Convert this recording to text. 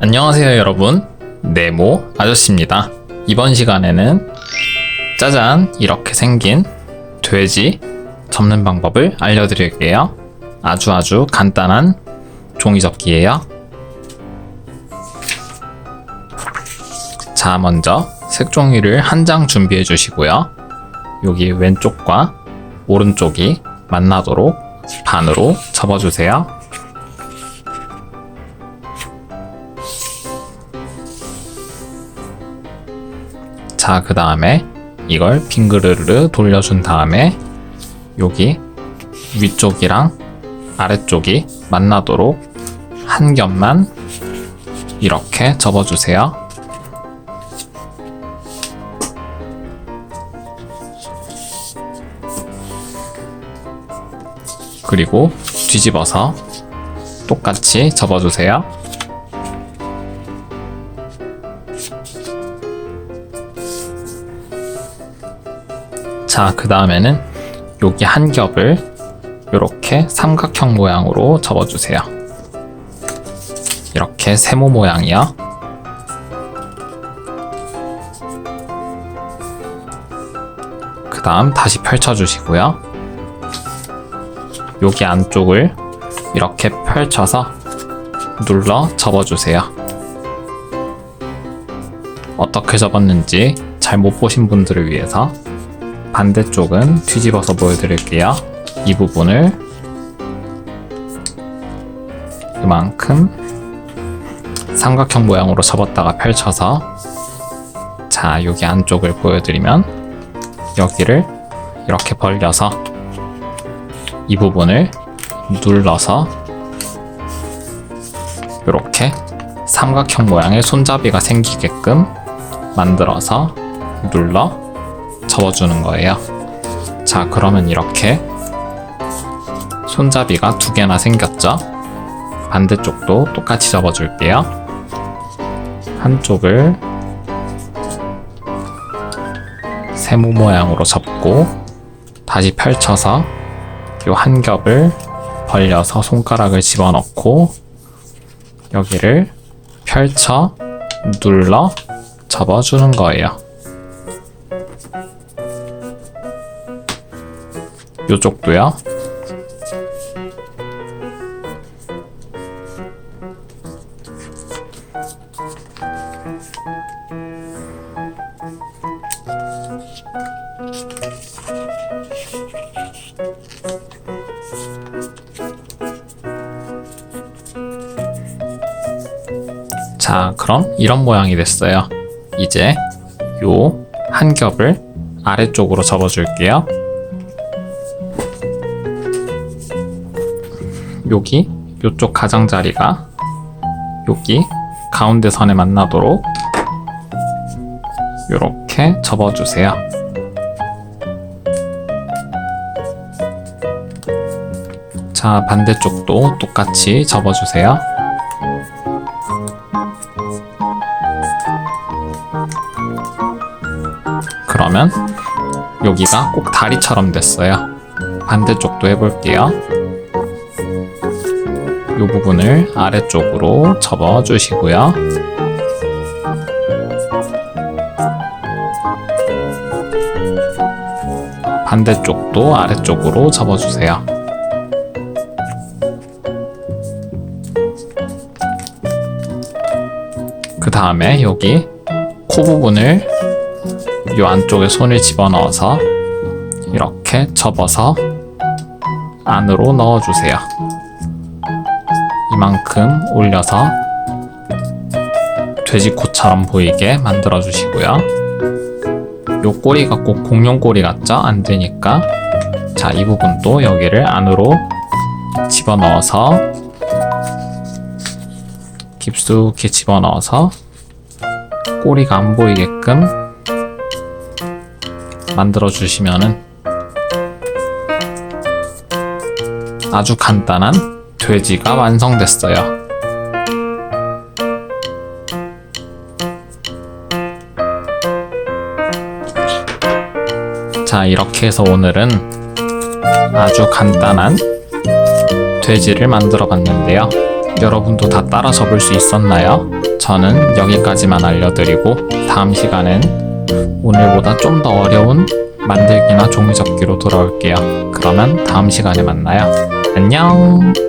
안녕하세요 여러분. 네모 아저씨입니다. 이번 시간에는 짜잔 이렇게 생긴 돼지 접는 방법을 알려드릴게요. 아주 아주 간단한 종이 접기예요. 자 먼저 색종이를 한 장 준비해 주시고요. 여기 왼쪽과 오른쪽이 만나도록 반으로 접어주세요 자, 그 다음에 이걸 빙그르르 돌려준 다음에 여기 위쪽이랑 아래쪽이 만나도록 한 겹만 이렇게 접어주세요. 그리고 뒤집어서 똑같이 접어주세요. 자, 그 다음에는 여기 한 겹을 이렇게 삼각형 모양으로 접어주세요. 이렇게 세모 모양이요. 그 다음 다시 펼쳐주시고요. 여기 안쪽을 이렇게 펼쳐서 눌러 접어주세요. 어떻게 접었는지 잘 못 보신 분들을 위해서 반대쪽은 뒤집어서 보여드릴게요. 이 부분을 이만큼 삼각형 모양으로 접었다가 펼쳐서 자 여기 안쪽을 보여드리면 여기를 이렇게 벌려서 이 부분을 눌러서 이렇게 삼각형 모양의 손잡이가 생기게끔 만들어서 눌러 접어주는 거예요. 자, 그러면 이렇게 손잡이가 두 개나 생겼죠? 반대쪽도 똑같이 접어줄게요. 한쪽을 세모 모양으로 접고 다시 펼쳐서 이 한 겹을 벌려서 손가락을 집어넣고 여기를 펼쳐 눌러 접어주는 거예요. 요쪽도요. 자, 그럼 이런 모양이 됐어요. 이제 요 한 겹을 아래쪽으로 접어줄게요. 여기 요쪽 가장자리가 여기 가운데 선에 만나도록 이렇게 접어주세요. 자 반대쪽도 똑같이 접어주세요. 그러면 여기가 꼭 다리처럼 됐어요. 반대쪽도 해볼게요. 이 부분을 아래쪽으로 접어 주시고요. 반대쪽도 아래쪽으로 접어 주세요. 그 다음에 여기 코 부분을 이 안쪽에 손을 집어넣어서 이렇게 접어서 안으로 넣어주세요. 이만큼 올려서 돼지코처럼 보이게 만들어 주시고요. 요 꼬리가 꼭 공룡 꼬리 같죠? 안 되니까 자, 이 부분도 여기를 안으로 집어넣어서 깊숙이 집어넣어서 꼬리가 안 보이게끔 만들어 주시면은 아주 간단한 돼지가 완성됐어요. 자, 이렇게 해서 오늘은 아주 간단한 돼지를 만들어 봤는데요. 여러분도 다 따라 접을 수 있었나요? 저는 여기까지만 알려드리고 다음 시간엔 오늘보다 좀 더 어려운 만들기나 종이접기로 돌아올게요. 그러면 다음 시간에 만나요. 안녕!